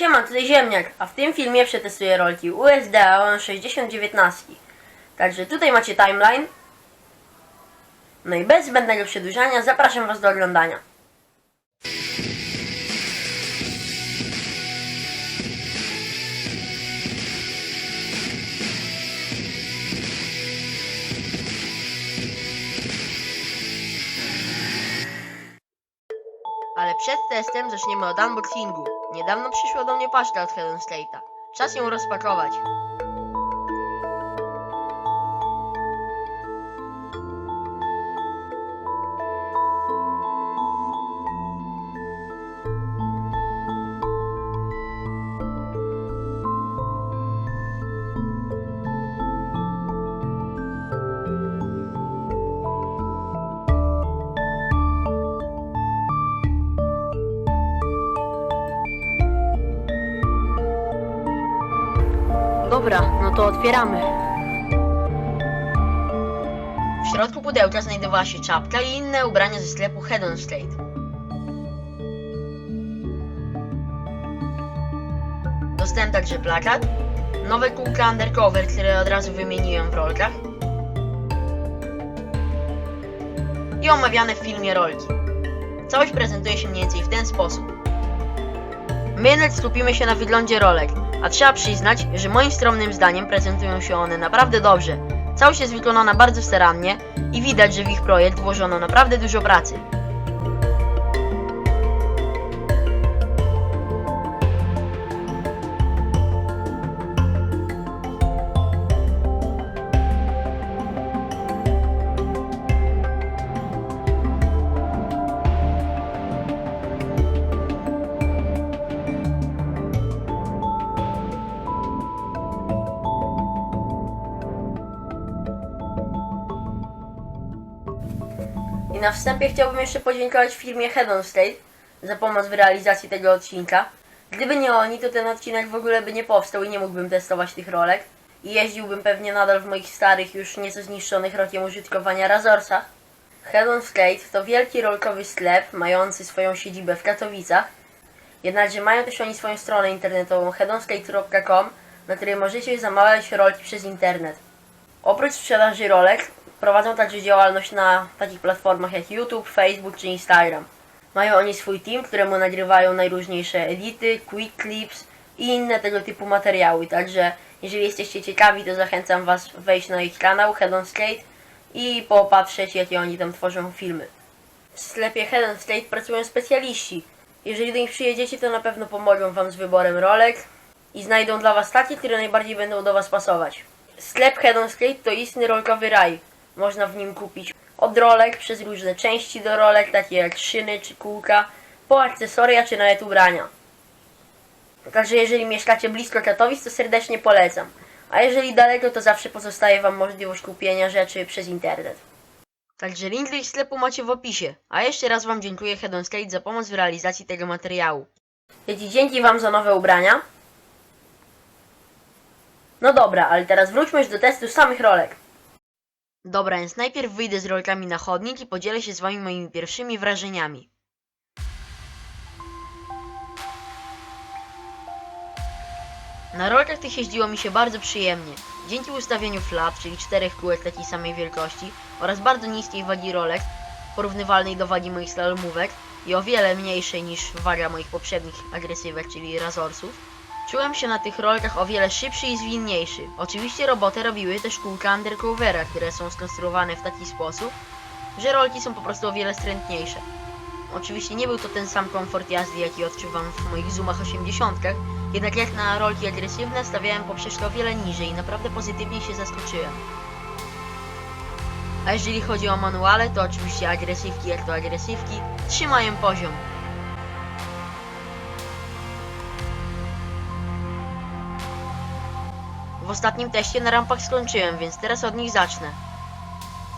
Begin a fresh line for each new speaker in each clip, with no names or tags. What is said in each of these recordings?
Siema, tutaj Ziemniak, a w tym filmie przetestuję rolki USD Aeon 6019. Także tutaj macie timeline. No i bez zbędnego przedłużania zapraszam Was do oglądania. Ale przed testem zaczniemy od unboxingu. Niedawno przyszła do mnie paczka od Helen Slate'a. Czas ją rozpakować. Dobra, no to otwieramy. W środku pudełka znajdowała się czapka i inne ubrania ze sklepu Head on Slate. Dostałem także plakat, nowe kółka undercover, które od razu wymieniłem w rolkach i omawiane w filmie rolki. Całość prezentuje się mniej więcej w ten sposób. My skupimy się na wyglądzie rolek, a trzeba przyznać, że moim skromnym zdaniem prezentują się one naprawdę dobrze. Całość jest wykonana bardzo starannie i widać, że w ich projekt włożono naprawdę dużo pracy. Na wstępie chciałbym jeszcze podziękować firmie Head on State za pomoc w realizacji tego odcinka. Gdyby nie oni, to ten odcinek w ogóle by nie powstał i nie mógłbym testować tych rolek. I jeździłbym pewnie nadal w moich starych, już nieco zniszczonych rokiem użytkowania Razorsach. Head on State to wielki rolkowy sklep mający swoją siedzibę w Katowicach. Jednakże mają też oni swoją stronę internetową headonskate.com, na której możecie zamawiać rolki przez internet. Oprócz sprzedaży rolek, prowadzą także działalność na takich platformach jak YouTube, Facebook czy Instagram. Mają oni swój team, któremu nagrywają najróżniejsze edity, quick clips i inne tego typu materiały. Także jeżeli jesteście ciekawi, to zachęcam Was wejść na ich kanał Head on Skate i popatrzeć, jakie oni tam tworzą filmy. W sklepie Head on Skate pracują specjaliści. Jeżeli do nich przyjedziecie, to na pewno pomogą Wam z wyborem rolek i znajdą dla Was takie, które najbardziej będą do Was pasować. Sklep Head on Skate to istny rolkowy raj. Można w nim kupić od rolek przez różne części do rolek, takie jak szyny czy kółka, po akcesoria czy nawet ubrania. Także jeżeli mieszkacie blisko Katowic, to serdecznie polecam. A jeżeli daleko, to zawsze pozostaje Wam możliwość kupienia rzeczy przez internet. Także link do ich sklepu macie w opisie. A jeszcze raz Wam dziękuję Head on Skate za pomoc w realizacji tego materiału. Dzięki, dzięki Wam za nowe ubrania. No dobra, ale teraz wróćmy już do testu samych rolek. Dobra, więc najpierw wyjdę z rolkami na chodnik i podzielę się z Wami moimi pierwszymi wrażeniami. Na rolkach tych jeździło mi się bardzo przyjemnie. Dzięki ustawieniu flap, czyli czterech kółek takiej samej wielkości oraz bardzo niskiej wagi rolek, porównywalnej do wagi moich slalomówek i o wiele mniejszej niż waga moich poprzednich agresywek, czyli razorsów, Czułem się na tych rolkach o wiele szybszy i zwinniejszy. Oczywiście robotę robiły też kółka undercovera, które są skonstruowane w taki sposób, że rolki są po prostu o wiele strętniejsze. Oczywiście nie był to ten sam komfort jazdy, jaki odczuwam w moich Zoomach 80, jednak jak na rolki agresywne stawiałem poprzeczkę o wiele niżej i naprawdę pozytywnie się zaskoczyłem. A jeżeli chodzi o manuale, to oczywiście agresywki jak to agresywki trzymają poziom. W ostatnim teście na rampach skończyłem, więc teraz od nich zacznę.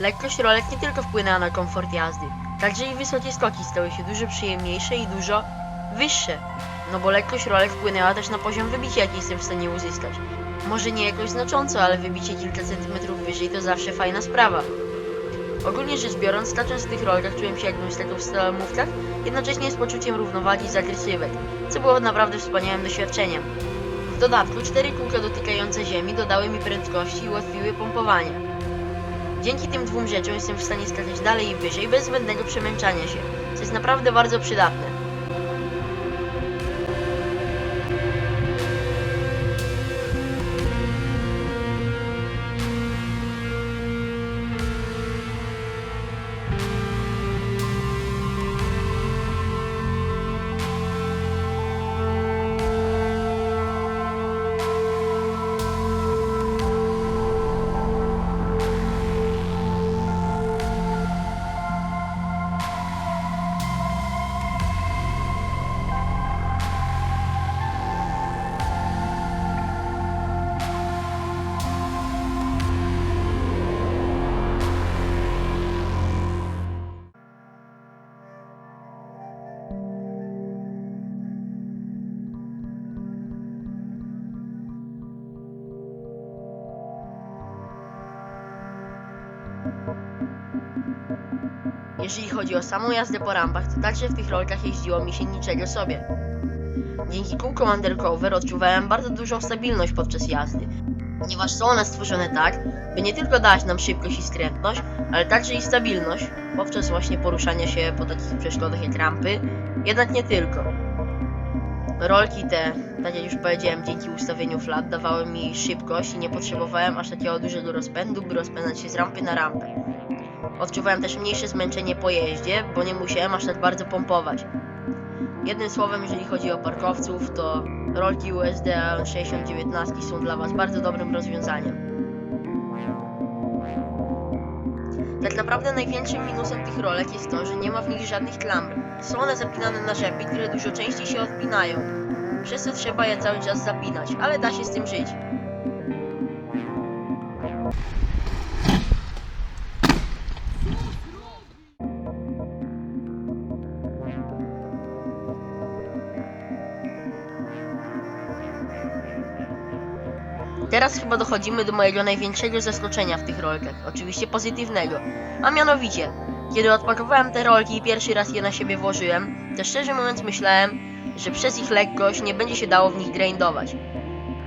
Lekkość rolek nie tylko wpłynęła na komfort jazdy, także i wysokie skoki stały się dużo przyjemniejsze i dużo wyższe. No bo lekkość rolek wpłynęła też na poziom wybicia, jaki jestem w stanie uzyskać. Może nie jakoś znacząco, ale wybicie kilka centymetrów wyżej to zawsze fajna sprawa. Ogólnie rzecz biorąc, stacząc w tych rolkach czułem się jakbym skakał w slalomówkach, jednocześnie z poczuciem równowagi z agresywek, co było naprawdę wspaniałym doświadczeniem. W dodatku cztery kółka dotykające ziemi dodały mi prędkości i ułatwiły pompowanie. Dzięki tym dwóm rzeczom jestem w stanie skakać dalej i wyżej bez zbędnego przemęczania się, co jest naprawdę bardzo przydatne. Jeżeli chodzi o samą jazdę po rampach, to także w tych rolkach jeździło mi się niczego sobie. Dzięki kółkom undercover odczuwałem bardzo dużą stabilność podczas jazdy, ponieważ są one stworzone tak, by nie tylko dać nam szybkość i skrętność, ale także i stabilność podczas właśnie poruszania się po takich przeszkodach jak rampy, jednak nie tylko. Rolki te, tak jak już powiedziałem, dzięki ustawieniu flat dawały mi szybkość i nie potrzebowałem aż takiego dużego rozpędu, by rozpędzać się z rampy na rampę. Odczuwałem też mniejsze zmęczenie po jeździe, bo nie musiałem aż tak bardzo pompować. Jednym słowem, jeżeli chodzi o parkowców, to rolki USD 6019 są dla Was bardzo dobrym rozwiązaniem. Tak naprawdę największym minusem tych rolek jest to, że nie ma w nich żadnych klamr. Są one zapinane na rzepy, które dużo częściej się odpinają. Przez co trzeba je cały czas zapinać, ale da się z tym żyć. Teraz chyba dochodzimy do mojego największego zaskoczenia w tych rolkach, oczywiście pozytywnego. A mianowicie, kiedy odpakowałem te rolki i pierwszy raz je na siebie włożyłem, to szczerze mówiąc myślałem, że przez ich lekkość nie będzie się dało w nich grindować.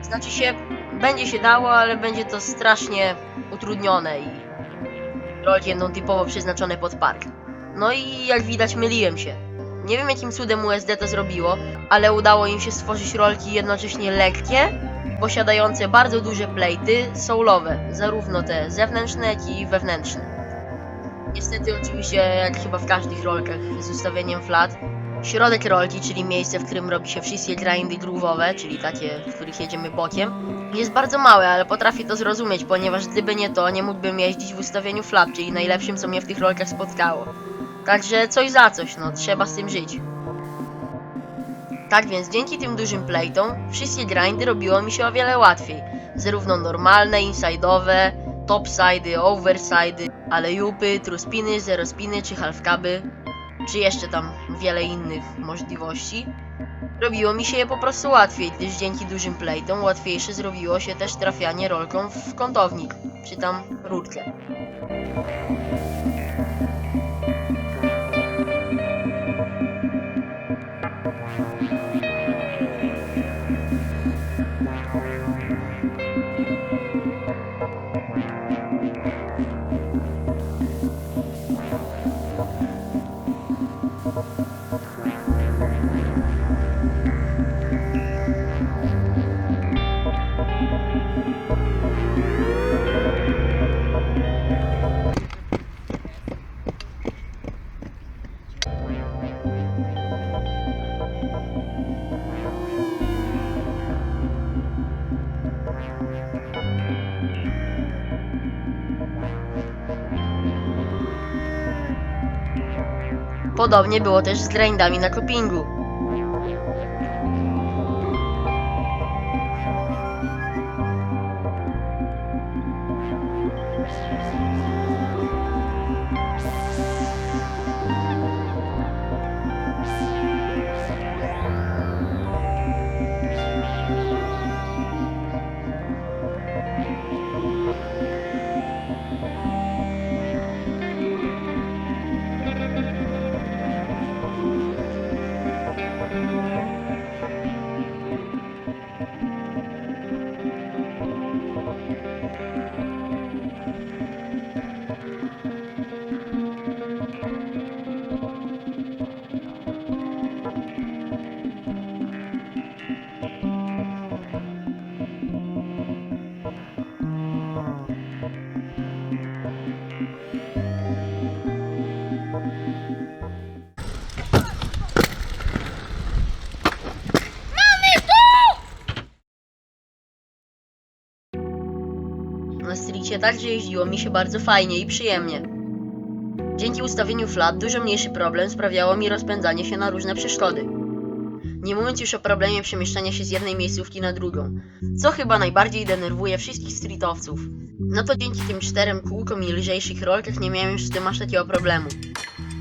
Znaczy się, będzie się dało, ale będzie to strasznie utrudnione i rolki będą typowo przeznaczone pod park. No i jak widać myliłem się. Nie wiem jakim cudem USD to zrobiło, ale udało im się stworzyć rolki jednocześnie lekkie, posiadające bardzo duże plejty soulowe, zarówno te zewnętrzne, jak i wewnętrzne. Niestety oczywiście, jak chyba w każdych rolkach z ustawieniem flat, środek rolki, czyli miejsce, w którym robi się wszystkie grindy groove'owe, czyli takie, w których jedziemy bokiem, jest bardzo małe, ale potrafię to zrozumieć, ponieważ gdyby nie to, nie mógłbym jeździć w ustawieniu flat, czyli najlepszym, co mnie w tych rolkach spotkało. Także coś za coś, no, trzeba z tym żyć. Tak więc dzięki tym dużym plejtom wszystkie grindy robiło mi się o wiele łatwiej. Zarówno normalne, inside'owe, topsidy, oversidy, alejupy, truspiny, zerospiny czy halfcaby, czy jeszcze tam wiele innych możliwości. Robiło mi się je po prostu łatwiej, gdyż dzięki dużym plejtom łatwiejsze zrobiło się też trafianie rolką w kątownik, czy tam rurkę. Thank you. Podobnie było też z grindami na streetie także jeździło mi się bardzo fajnie i przyjemnie. Dzięki ustawieniu flat dużo mniejszy problem sprawiało mi rozpędzanie się na różne przeszkody. Nie mówiąc już o problemie przemieszczania się z jednej miejscówki na drugą, co chyba najbardziej denerwuje wszystkich streetowców. No to dzięki tym czterem kółkom i lżejszych rolkach nie miałem już z tym aż takiego problemu.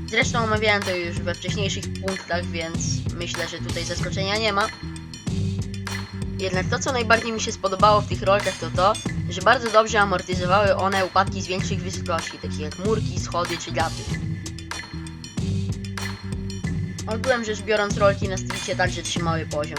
Zresztą omawiałem to już we wcześniejszych punktach, więc myślę, że tutaj zaskoczenia nie ma. Jednak to, co najbardziej mi się spodobało w tych rolkach, to to, że bardzo dobrze amortyzowały one upadki z większych wysokości, takich jak murki, schody czy gaty. Ogółem rzecz biorąc, rolki na stricie także trzymały poziom.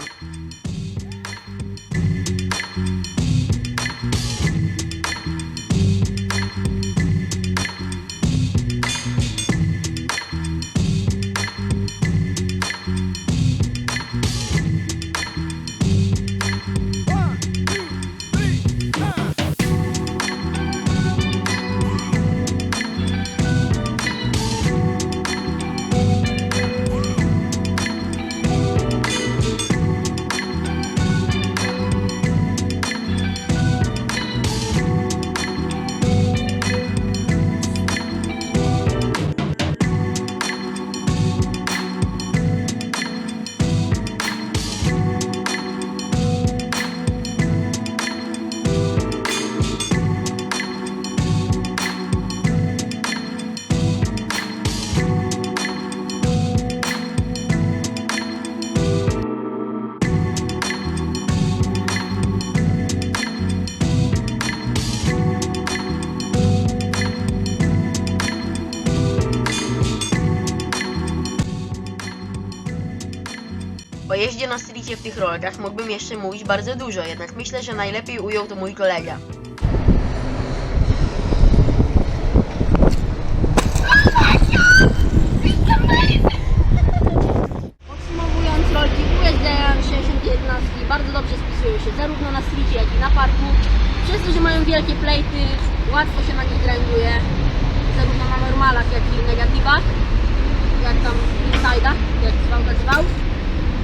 W tych rolkach mógłbym jeszcze mówić bardzo dużo, jednak myślę, że najlepiej ujął to mój kolega.
Podsumowując, rolki WSDM 6011 bardzo dobrze spisują się zarówno na streetie, jak i na parku. Przez to, że mają wielkie plejty, łatwo się na nich grinduje, zarówno na normalach, jak i negatywach, jak tam inside'ach, jak zwał, tak zwał.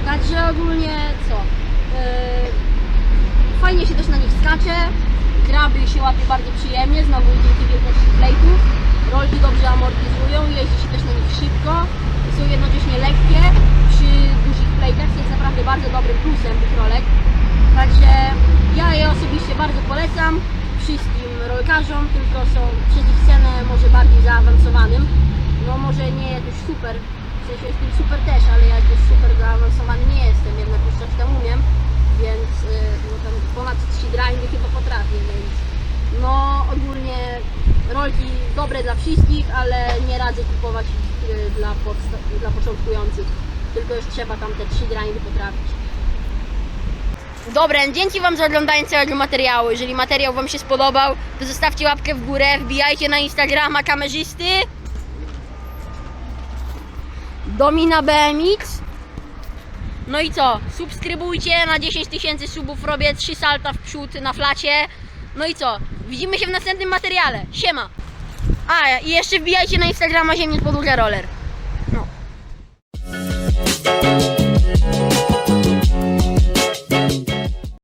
Także ogólnie co? Yy, fajnie się też na nich skacze, graby się łapie bardzo przyjemnie, znowu dzięki wielkości plejtów. Rolki dobrze amortyzują, jeździ się też na nich szybko są jednocześnie lekkie przy dużych plejtach, jest naprawdę bardzo dobrym plusem tych rolek. Także ja je osobiście bardzo polecam wszystkim rolkarzom, tylko są przez ich cenę może bardziej zaawansowanym. No może nie jakoś super, sensie jestem super też, ale ja jakoś super zaawansowany nie jestem, jednak już coś tam umiem, więc yy, no tam ponad 3 grindy chyba potrafię, więc no ogólnie rolki dobre dla wszystkich, ale nie radzę kupować ich yy, dla, dla początkujących, tylko już trzeba tam te 3 grindy potrafić. Dobra, dzięki Wam za oglądanie całego materiału. Jeżeli materiał Wam się spodobał, to zostawcie łapkę w górę, wbijajcie na Instagrama kamerzysty Domina BMX. No i co? Subskrybujcie, na 10 tysięcy subów robię 3 salta w przód na flacie. No i co? Widzimy się w następnym materiale. Siema! A, i jeszcze wbijajcie na Instagrama Ziemniak Podługa Roller.